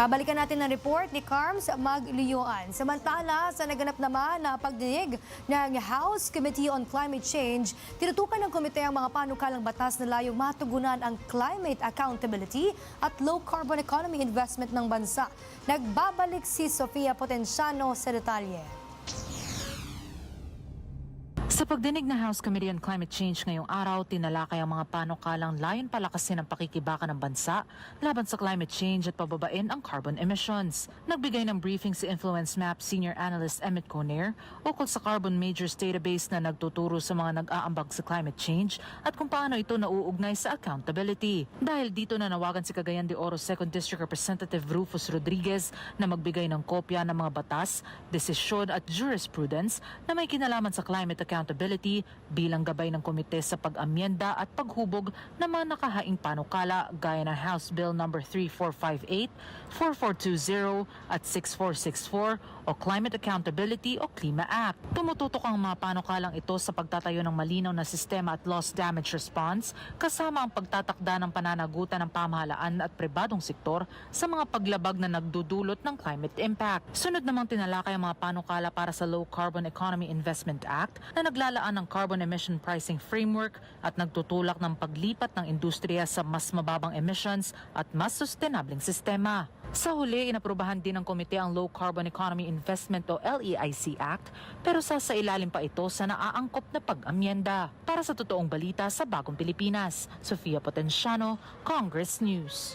Babalikan natin ang report ni Carms Magliyuan. Samantala, sa naganap naman na pagdinig ng House Committee on Climate Change, tinutukan ng komite ang mga panukalang batas na layong matugunan ang climate accountability at low carbon economy investment ng bansa. Nagbabalik si Sofia Potenciano sa detalye. Sa pagdinig ng House Committee on Climate Change ngayong araw, tinalakay ang mga panukalang layon palakasin ang pakikibaka ng bansa laban sa climate change at pababain ang carbon emissions. Nagbigay ng briefing si Influence Map Senior Analyst Emmett Conair ukol sa Carbon Majors Database na nagtuturo sa mga nag-aambag sa climate change at kung paano ito nauugnay sa accountability. Dahil dito nanawagan si Cagayan de Oro 2nd District Representative Rufus Rodriguez na magbigay ng kopya ng mga batas, desisyon at jurisprudence na may kinalaman sa climate accountability bilang gabay ng komite sa pag-amyenda at paghubog ng mga nakahaing panukala gaya ng House Bill No. 3458, 4420 at 6464 o Climate Accountability o CLIMA Act. Tumututok ang mga panukalang ito sa pagtatayo ng malinaw na sistema at loss damage response kasama ang pagtatakda ng pananagutan ng pamahalaan at pribadong sektor sa mga paglabag na nagdudulot ng climate impact. Sunod namang tinalakay ang mga panukala para sa Low Carbon Economy Investment Act na naglalaan ng carbon emission pricing framework at nagtutulak ng paglipat ng industriya sa mas mababang emissions at mas sustainabling sistema. Sa huli, inaprubahan din ng komite ang Low Carbon Economy Investment o LEIC Act pero sasailalim pa ito sa naaangkop na pag-amyenda. Para sa totoong balita sa Bagong Pilipinas, Sofia Potenciano, Congress News.